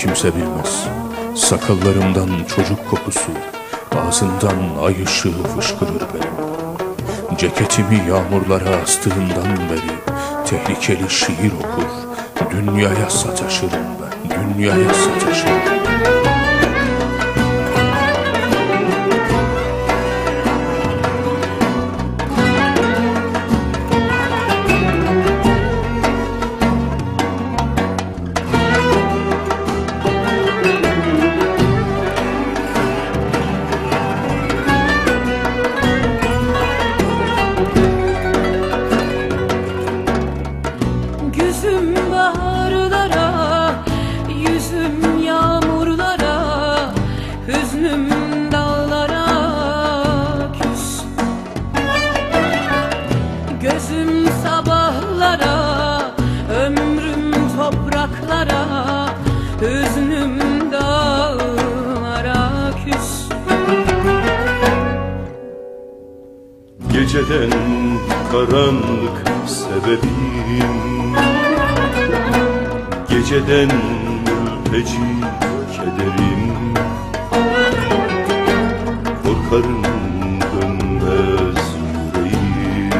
Kimse bilmez. Sakallarımdan çocuk kokusu, ağzından ay ışığı fışkırır benim. Ceketimi yağmurlara astığımdan beri tehlikeli şiir okur. Dünyaya sataşırım ben, dünyaya sataşırım. Hüznüm dağlara küs. Geceden karanlık sebebim. Geceden mülteci kederim. Korkarım dönmez yüreğim.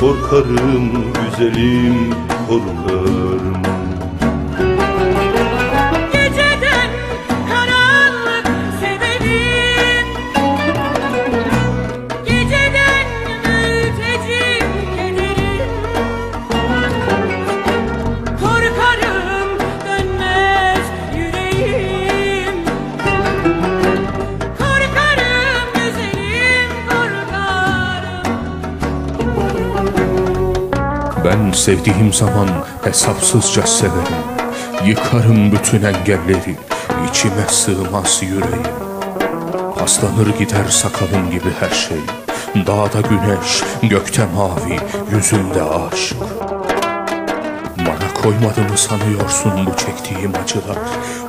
Korkarım güzelim Ben sevdiğim zaman hesapsızca severim. Yıkarım bütün engelleri, içime sığmaz yüreğim. Paslanır gider sakalım gibi her şey. Dağda güneş, gökte mavi, yüzümde aşk. Bana koymadı mı sanıyorsun bu çektiğim acılar?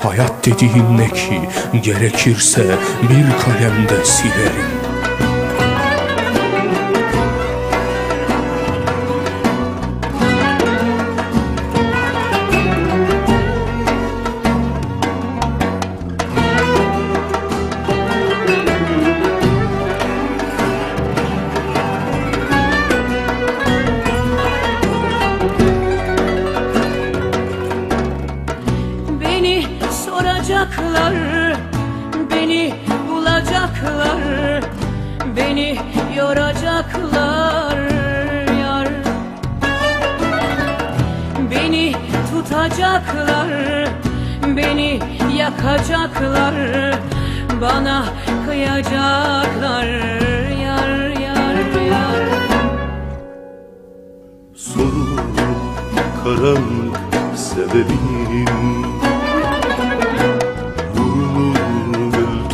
Hayat dediğin ne ki? Gerekirse bir kalemde silerim. Soracaklar, beni bulacaklar, beni yoracaklar yar. Beni tutacaklar, beni yakacaklar, bana kıyacaklar yar yar yar. Sorulur karanlık sebebim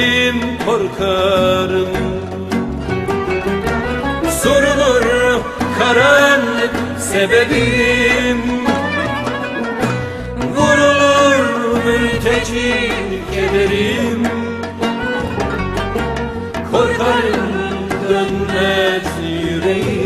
güzelim korkarım. Sorulur karanlık sebebim. Vurulur mülteci kederim. Korkarım dönmez yüreğim